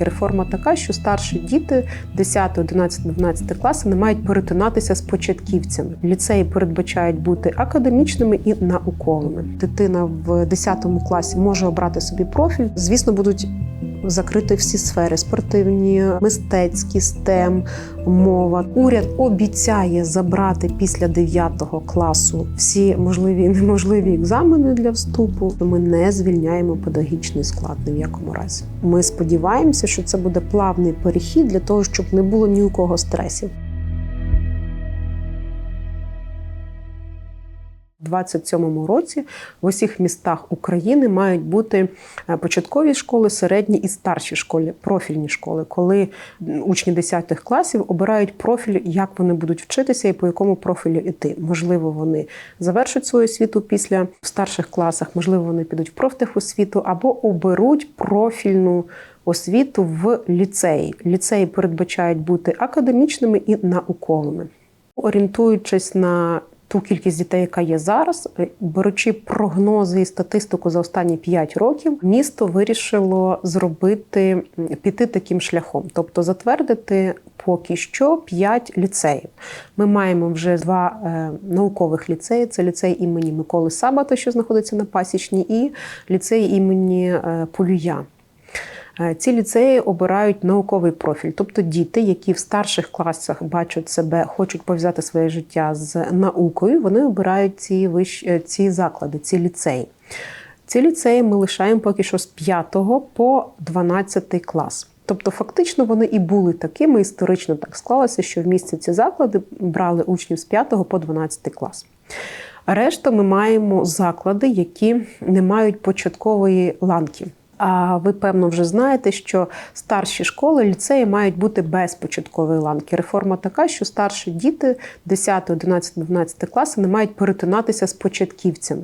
Реформа така, що старші діти 10, 11, 12 класи не мають перетинатися з початківцями. Ліцеї передбачають бути академічними і науковими. Дитина в 10 класі може обрати собі профіль. Звісно, будуть закриті всі сфери: спортивні, мистецькі, STEM, мова. Уряд обіцяє забрати після 9 класу всі можливі і неможливі екзамени для вступу. Ми не звільняємо педагогічний склад ні в якому разі. Ми сподіваємося, що це буде плавний перехід для того, щоб не було ні у кого стресів. У 27-му році в усіх містах України мають бути е, початкові школи, середні і старші школи, профільні школи, коли учні 10 класів обирають профіль, як вони будуть вчитися і по якому профілю йти. Можливо, вони завершать свою освіту після в старших класах, можливо, вони підуть в профтехосвіту або оберуть профільну. Освіту в ліцеї. Ліцеї передбачають бути академічними і науковими, орієнтуючись на ту кількість дітей, яка є зараз, е, беручи прогнози і статистику за останні 5 років, місто вирішило зробити піти таким шляхом, тобто затвердити поки що 5 ліцеїв. Ми маємо вже два е, наукових ліцеї: це ліцей імені Миколи Сабата, що знаходиться на Пасічній, і ліцей імені е, Полюя. Е, Ці ліцеї обирають науковий профіль, тобто діти, які в старших класах бачать себе, хочуть пов'язати своє життя з наукою, вони обирають ці вищ... е, ці заклади, ці ліцеї. Ці ліцеї ми лишаємо поки що з 5 по 12 клас. Тобто, фактично, вони і були такими, історично так склалося, що в місті ці заклади брали учнів з 5 по 12 клас. Решта ми маємо заклади, які не мають початкової ланки. А ви певно вже знаєте, що старші школи, ліцеї мають бути без початкової ланки. Реформа така, що старші діти 10, 11, 12 класи не мають перетинатися з початківцями.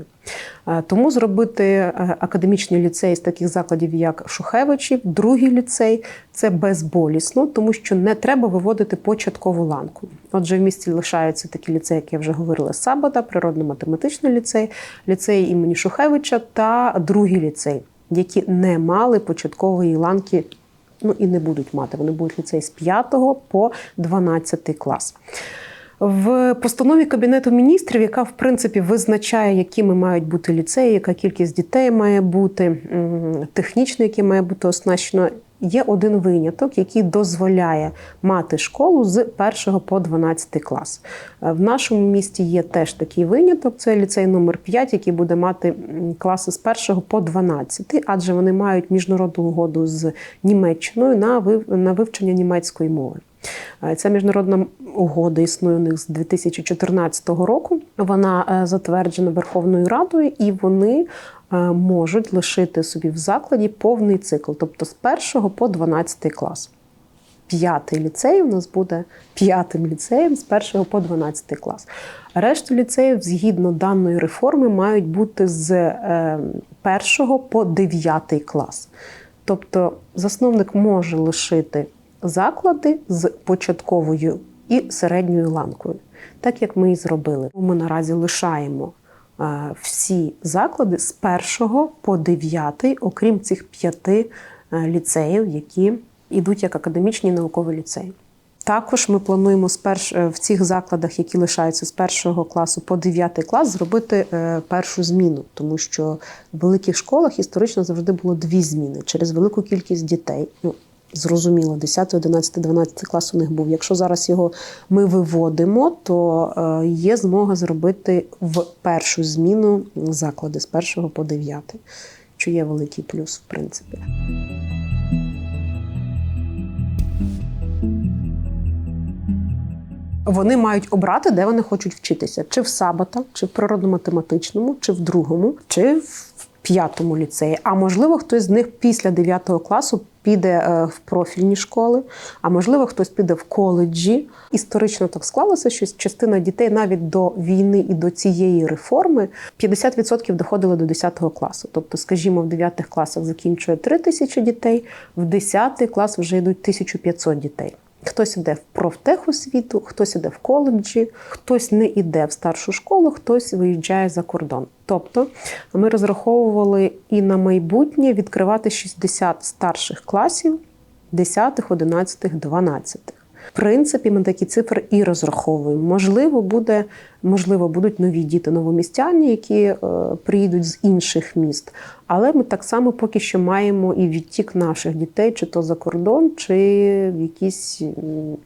Е, Тому зробити е, академічний ліцей з таких закладів, як Шухевичів, другий ліцей це безболісно, тому що не треба виводити початкову ланку. Отже, в місті лишаються такі ліцеї, як я вже говорила, Сабата, природно-математичний ліцей, ліцей імені Шухевича та другий ліцей які не мали початкової ланки, ну і не будуть мати. Вони будуть ліцей з 5 по 12 клас. В постанові Кабінету міністрів, яка в принципі визначає, якими мають бути ліцеї, яка кількість дітей має бути, технічно, яке має бути оснащено, є один виняток, який дозволяє мати школу з 1 по 12 клас. Е, В нашому місті є теж такий виняток. Це ліцей номер 5, який буде мати класи з 1 по 12, адже вони мають міжнародну угоду з Німеччиною на вив- на вивчення німецької мови. Е, Ця міжнародна угода існує у них з 2014 року. Вона е, затверджена Верховною Радою, і вони можуть лишити собі в закладі повний цикл, тобто з 1 по 12 клас. П'ятий ліцей у нас буде п'ятим ліцеєм з 1 по 12 клас. Решту ліцеїв, згідно даної реформи, мають бути з е, 1 по 9 клас. Тобто засновник може лишити заклади з початковою і середньою ланкою, так як ми і зробили. Ми наразі лишаємо е, всі заклади з 1 по 9, окрім цих п'яти е, ліцеїв, які йдуть як академічні наукові ліцеї. Також ми плануємо е, в цих закладах, які лишаються з першого класу по 9 клас, зробити е, першу зміну, тому що в великих школах історично завжди було дві зміни через велику кількість дітей. Ну, зрозуміло, 10, 11, 12 клас у них був. Якщо зараз його ми виводимо, то е, є змога зробити в першу зміну заклади з 1 по 9, що є великий плюс, в принципі. Вони мають обрати, де вони хочуть вчитися: чи в Сабата, чи в природно-математичному, чи в другому, чи в п'ятому ліцеї. А можливо, хтось з них після 9 класу піде е, в профільні школи, а можливо, хтось піде в коледжі. Історично так склалося, що частина дітей навіть до війни і до цієї реформи 50% доходили до 10 класу. Тобто, скажімо, в 9 класах закінчує 3 тисячі дітей, в 10 клас вже йдуть 1500 дітей. Хтось іде в профтехосвіту, хтось іде в коледжі, хтось не іде в старшу школу, хтось виїжджає за кордон. Тобто ми розраховували і на майбутнє відкривати 60 старших класів 10, 11, 12. В принципі, ми такі цифри і розраховуємо. Можливо, буде, можливо, будуть нові діти новомістяні, які е, приїдуть з інших міст. Але ми так само поки що маємо і відтік наших дітей, чи то за кордон, чи в якісь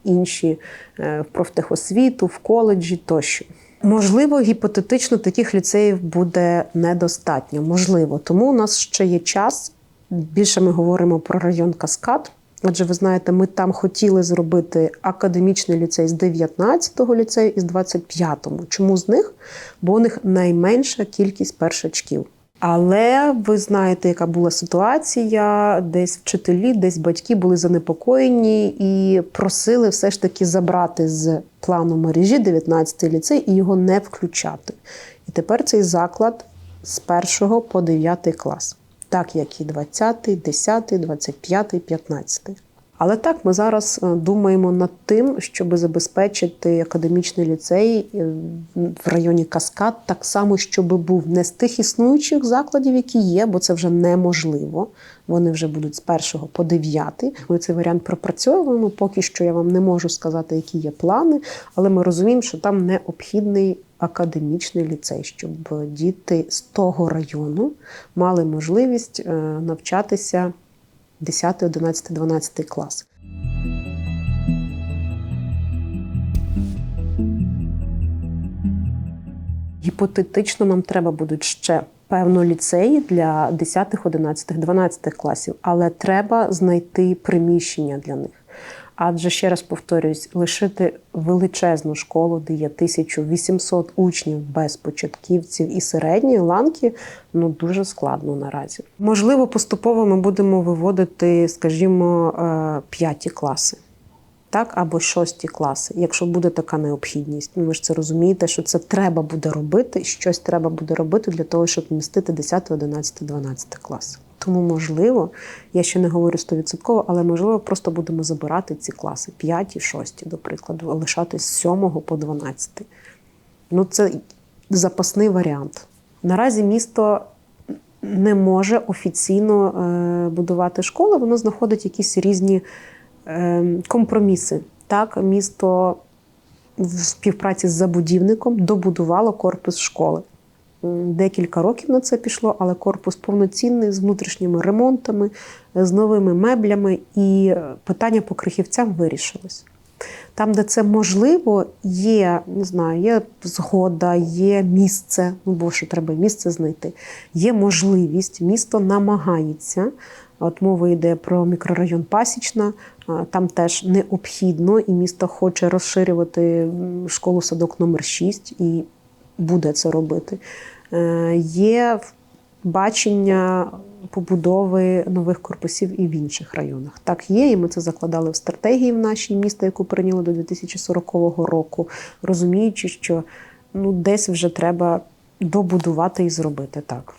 інші е, в профтехосвіту, в коледжі тощо. Можливо, гіпотетично таких ліцеїв буде недостатньо. Можливо, тому у нас ще є час. Більше ми говоримо про район Каскад. Адже ви знаєте, ми там хотіли зробити академічний ліцей з 19-го ліцею і з 25-му. Чому з них? Бо у них найменша кількість першачків. Але ви знаєте, яка була ситуація, десь вчителі, десь батьки були занепокоєні і просили все ж таки забрати з плану мережі 19-й ліцей і його не включати. І тепер цей заклад з 1 по 9 клас, так як і 20, 10, 25, 15. Але так, ми зараз е, думаємо над тим, щоб забезпечити академічний ліцей е, в районі Каскад, так само, щоб був не з тих існуючих закладів, які є, бо це вже неможливо. Вони вже будуть з 1 по 9. Ми цей варіант пропрацьовуємо. Поки що я вам не можу сказати, які є плани, але ми розуміємо, що там необхідний академічний ліцей, щоб діти з того району мали можливість е, навчатися 10, 11, 12 клас. Гіпотетично нам треба будуть ще певно ліцеї для 10, 11, 12 класів, але треба знайти приміщення для них. Адже ще раз повторюсь, лишити величезну школу, де є 1800 учнів без початківців і середньої ланки, ну дуже складно наразі. Можливо, поступово ми будемо виводити, скажімо, е, п'яті класи. Так, або шості класи, якщо буде така необхідність. Ну, ви ж це розумієте, що це треба буде робити, щось треба буде робити для того, щоб вмістити 10, 11, 12 класи. Тому, можливо, я ще не говорю стовідсотково, але можливо, просто будемо забирати ці класи 5, 6, до прикладу, а лишати з 7 по 12. Ну, це запасний варіант. Наразі місто не може офіційно е, будувати школи, воно знаходить якісь різні компроміси. Так, місто в співпраці з забудівником добудувало корпус школи. Декілька років на це пішло, але корпус повноцінний з внутрішніми ремонтами, з новими меблями, і е, питання по крихівцям вирішилось. Там, де це можливо, є, не знаю, є згода, є місце, ну бо що треба місце знайти. Є можливість, місто намагається. От мова йде про мікрорайон Пасічна, там теж необхідно, і місто хоче розширювати школу садок номер 6 і буде це робити. Е, Є бачення побудови нових корпусів і в інших районах. Так є, і ми це закладали в стратегії в нашій міста, яку прийняли до 2040 року, розуміючи, що ну, десь вже треба добудувати і зробити так.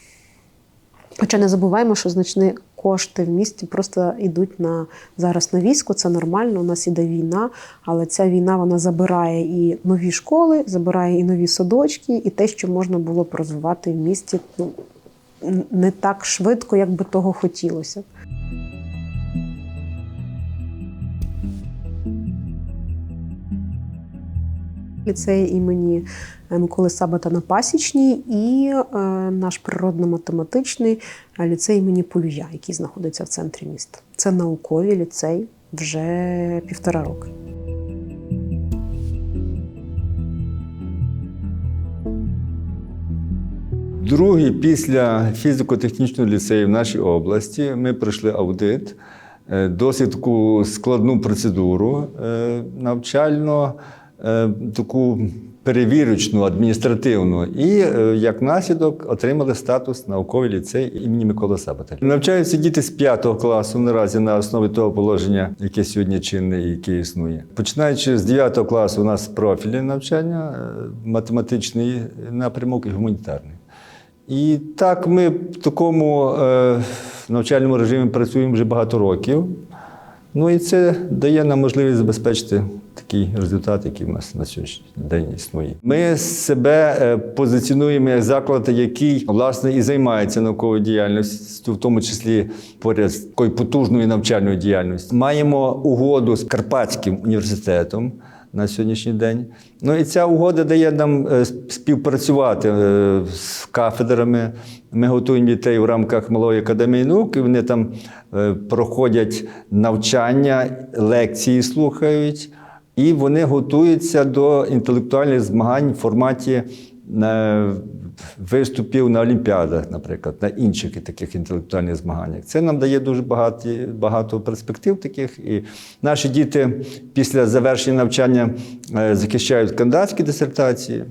Хоча не забуваємо, що значні кошти в місті просто йдуть на зараз на військо. Це нормально. У нас іде війна, але ця війна вона забирає і нові школи, забирає і нові садочки, і те, що можна було б розвивати в місті, ну не так швидко, як би того хотілося. Ліцей імені Миколи Сабата на Пасічній і е, наш природно-математичний е, ліцей імені Полюя, який знаходиться в центрі міста. Це науковий ліцей вже півтора роки. Другий після фізико-технічного ліцею в нашій області ми пройшли аудит, е, досить складну процедуру навчально, таку перевірочну, адміністративну, і е, як наслідок отримали статус науковий ліцей імені Миколи Сабата. Навчаються діти з 5 класу наразі на основі того положення, яке сьогодні чинне і яке існує. Починаючи з 9 класу, у нас профільне навчання, е, математичний напрямок і гуманітарний. І так ми в такому е, навчальному режимі працюємо вже багато років. Ну і це дає нам можливість забезпечити такий результат, який в нас на сьогоднішній день існує. Ми себе е, позиціонуємо як заклад, який власне і займається науковою діяльністю, в тому числі поряд з такою потужною навчальною діяльністю. Маємо угоду з Карпатським університетом. На сьогоднішній день. Ну і ця угода дає нам е, співпрацювати е, з кафедрами. Ми готуємо дітей в рамках Малої академії наук, і вони там проходять навчання, лекції слухають, і вони готуються до інтелектуальних змагань в форматі е, виступів на Олімпіадах, наприклад, на інших таких інтелектуальних змаганнях. Це нам дає дуже багато, багато перспектив таких. І наші діти після завершення навчання е, захищають кандидатські дисертації.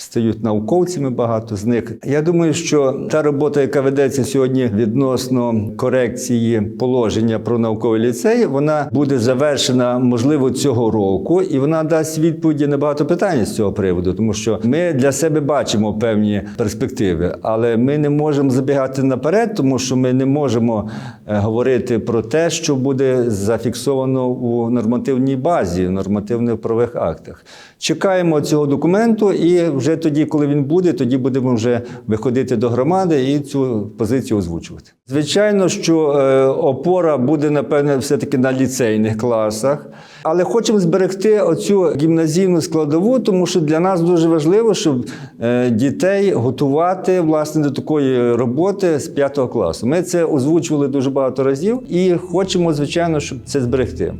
Стають науковцями багато з них. Я думаю, що та робота, яка ведеться сьогодні відносно корекції положення про науковий ліцей, вона буде завершена можливо цього року, і вона дасть відповіді на багато питань з цього приводу, тому що ми для себе бачимо певні перспективи, але ми не можемо забігати наперед, тому що ми не можемо е, говорити про те, що буде зафіксовано у нормативній базі, в нормативних правових актах. Чекаємо цього документу, і вже тоді, коли він буде, тоді будемо вже виходити до громади і цю позицію озвучувати. Звичайно, що е, опора буде напевне все-таки на ліцейних класах, але хочемо зберегти оцю гімназійну складову, тому що для нас дуже важливо, щоб е, дітей готувати власне до такої роботи з п'ятого класу. Ми це озвучували дуже багато разів і хочемо, звичайно, щоб це зберегти.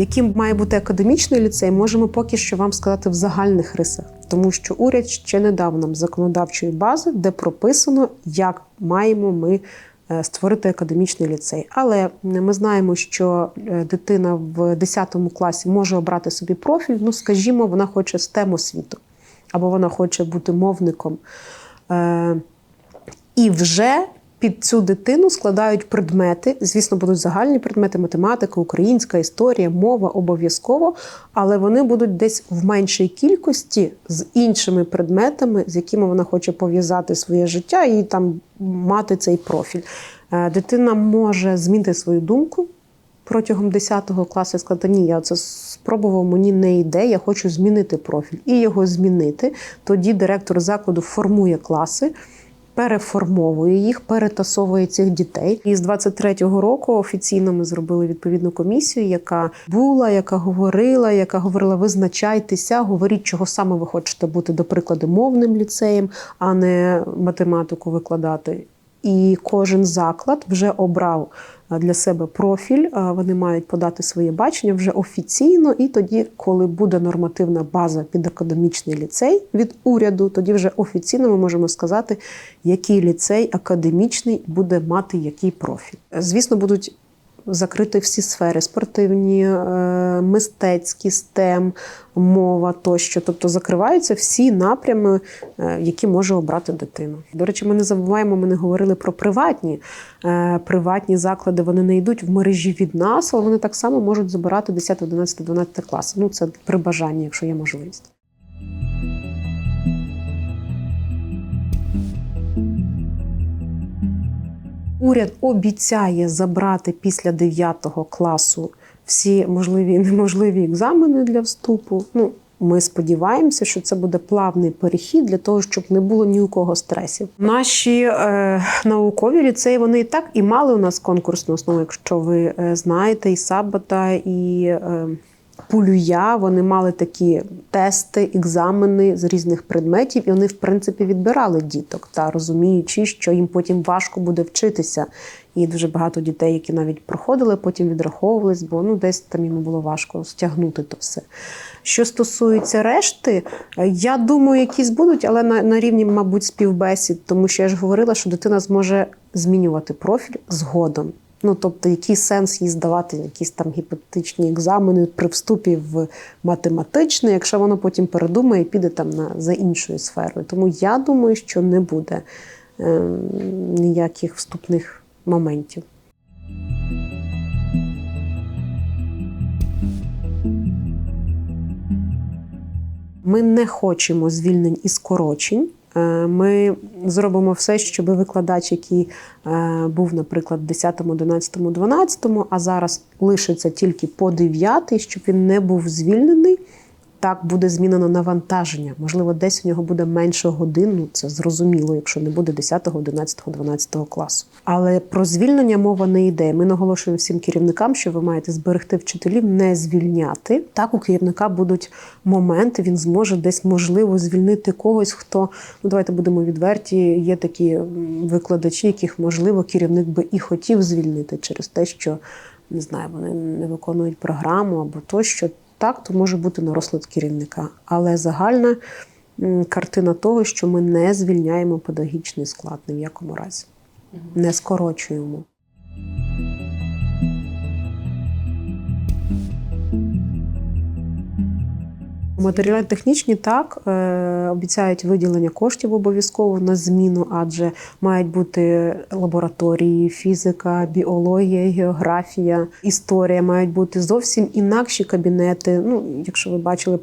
Яким має бути академічний ліцей, можемо поки що вам сказати в загальних рисах, тому що уряд ще не дав нам законодавчої бази, де прописано, як маємо ми е, створити академічний ліцей. Але ми знаємо, що е, дитина в 10 класі може обрати собі профіль. Ну, скажімо, вона хоче STEM освіту, або вона хоче бути мовником. Е, І вже під цю дитину складають предмети. Звісно, будуть загальні предмети: математика, українська історія, мова обов'язково, але вони будуть десь в меншій кількості з іншими предметами, з якими вона хоче пов'язати своє життя і там мати цей профіль. Е, Дитина може змінити свою думку. Протягом 10 класу і сказати, ні, я це спробував, мені не йде, я хочу змінити профіль. І його змінити. Тоді директор закладу формує класи, переформовує їх, перетасовує цих дітей. І з 23-го року офіційно ми зробили відповідну комісію, яка була, яка говорила, яка говорила: визначайтеся, говоріть, чого саме ви хочете бути, до прикладу, мовним ліцеєм, а не математику викладати. І кожен заклад вже обрав для себе профіль. Вони мають подати своє бачення вже офіційно. І тоді, коли буде нормативна база під академічний ліцей від уряду, тоді вже офіційно ми можемо сказати, який ліцей академічний буде мати який профіль. Звісно, будуть закрити всі сфери: спортивні, е, мистецькі, STEM, мова тощо. Тобто закриваються всі напрями, е, які може обрати дитина. До речі, ми не забуваємо, ми не говорили про приватні. Е, Приватні заклади вони не йдуть в мережі від нас, але вони так само можуть забирати 10, 11, 12 класи. Ну це при бажанні, якщо є можливість. Уряд обіцяє забрати після 9 класу всі можливі і неможливі екзамени для вступу. Ну, ми сподіваємося, що це буде плавний перехід для того, щоб не було ні у кого стресів. Наші е, наукові ліцеї вони і так і мали у нас конкурсну основу, якщо ви е, знаєте, і Сабата, і е, Пулюя. Вони мали такі тести, екзамени з різних предметів, і вони, в принципі, відбирали діток, та розуміючи, що їм потім важко буде вчитися. І дуже багато дітей, які навіть проходили, потім відраховувались, бо ну десь там йому було важко стягнути то все. Що стосується решти, я думаю, якісь будуть, але на, на рівні, мабуть, співбесід, тому що я ж говорила, що дитина зможе змінювати профіль згодом. Ну, тобто, який сенс їй здавати якісь там гіпотетичні екзамени при вступі в математичний, якщо воно потім передумає і піде там на за іншою сферою. Тому я думаю, що не буде е, ніяких вступних моментів. Ми не хочемо звільнень і скорочень. Е, Ми зробимо все, щоб викладач, який е, був, наприклад, в 10, 11, 12, а зараз лишиться тільки по 9, щоб він не був звільнений. Так буде змінено навантаження. Можливо, десь у нього буде менше годин. Ну це зрозуміло, якщо не буде 10, 11, 12 класу. Але про звільнення мова не йде. Ми наголошуємо всім керівникам, що ви маєте зберегти вчителів, не звільняти. Так у керівника будуть моменти. Він зможе десь можливо звільнити когось, хто ну давайте будемо відверті. Є такі викладачі, яких можливо керівник би і хотів звільнити через те, що не знаю, вони не виконують програму або тощо. Так, то може бути на розклад керівника, але загальна картина того, що ми не звільняємо педагогічний склад ні в якому разі, не скорочуємо. Матеріально-технічні так е, обіцяють виділення коштів обов'язково на зміну, адже мають бути лабораторії, фізика, біологія, географія, історія мають бути зовсім інакші кабінети. Ну, якщо ви бачили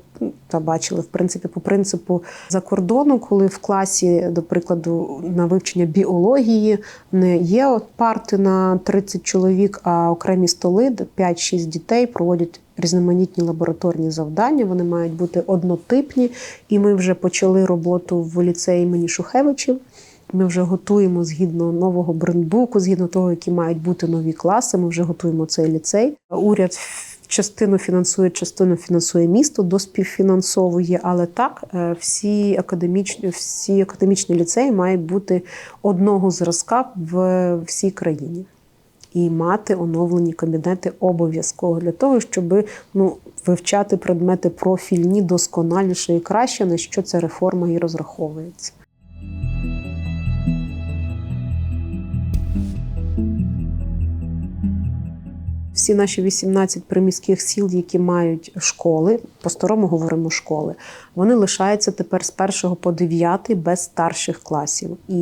та бачили, в принципі, по принципу за кордону, коли в класі, до прикладу, на вивчення біології не є от парти на 30 чоловік, а окремі столи, де 5-6 дітей проводять різноманітні лабораторні завдання. Вони мають бути однотипні. І ми вже почали роботу в ліцеї імені Шухевичів. Ми вже готуємо згідно нового брендбуку, згідно того, які мають бути нові класи. Ми вже готуємо цей ліцей. Уряд частину фінансує, частину фінансує місто, доспівфінансовує. Але так, е, всі академічні, всі академічні ліцеї мають бути одного зразка в всій країні. І мати оновлені кабінети обов'язково для того, щоб ну, вивчати предмети профільні досконаліше і краще, на що ця реформа і розраховується. Всі наші 18 приміських сіл, які мають школи, по-старому говоримо школи, вони лишаються тепер з 1 по 9 без старших класів. І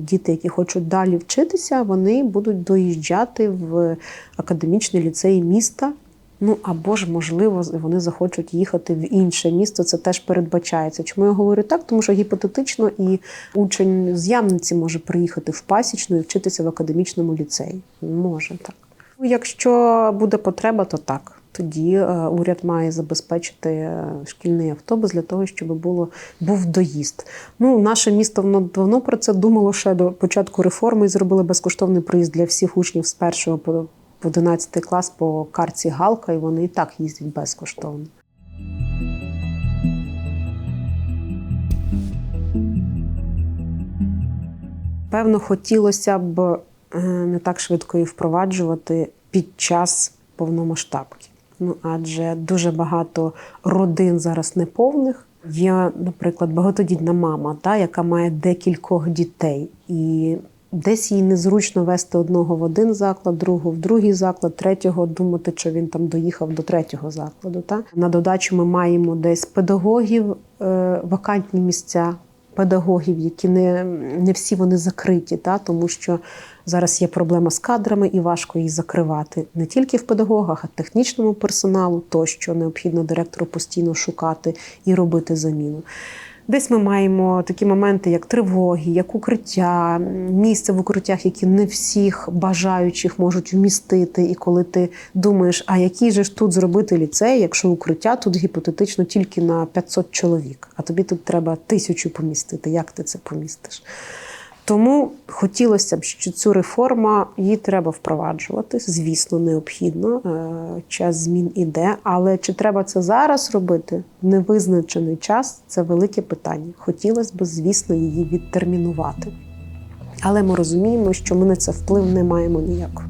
діти, які хочуть далі вчитися, вони будуть доїжджати в академічний ліцей міста. Ну або ж, можливо, вони захочуть їхати в інше місто. Це теж передбачається. Чому я говорю так? Тому що гіпотетично і учень з Ямниці може приїхати в пасічну і вчитися в академічному ліцеї. Може так. Ну, Якщо буде потреба, то так. Тоді е, уряд має забезпечити е, шкільний автобус для того, щоб було був доїзд. Ну, наше місто воно давно про це думало ще до початку реформи і зробили безкоштовний проїзд для всіх учнів з першого по 11 клас по карці Галка, і вони і так їздять безкоштовно. Певно, хотілося б не так швидко її впроваджувати під час повномасштабки. Ну адже дуже багато родин зараз неповних. Є, наприклад, багатодітна мама, та, яка має декількох дітей, і десь їй незручно вести одного в один заклад, другого в другий заклад, третього думати, що він там доїхав до третього закладу. Та на додачу ми маємо десь педагогів, е, вакантні місця. Педагогів, які не, не всі вони закриті, та тому що зараз є проблема з кадрами і важко їх закривати не тільки в педагогах, а й технічному персоналу, тощо необхідно директору постійно шукати і робити заміну. Десь ми маємо такі моменти, як тривоги, як укриття, місце в укриттях, які не всіх бажаючих можуть вмістити. І коли ти думаєш, а який же ж тут зробити ліцей, якщо укриття тут гіпотетично тільки на 500 чоловік, а тобі тут треба тисячу помістити. Як ти це помістиш? Тому хотілося б, що цю реформу її треба впроваджувати. Звісно, необхідно. е, Час змін іде. Але чи треба це зараз робити невизначений час? Це велике питання. Хотілося б, звісно, її відтермінувати. Але ми розуміємо, що ми на це вплив не маємо ніякого.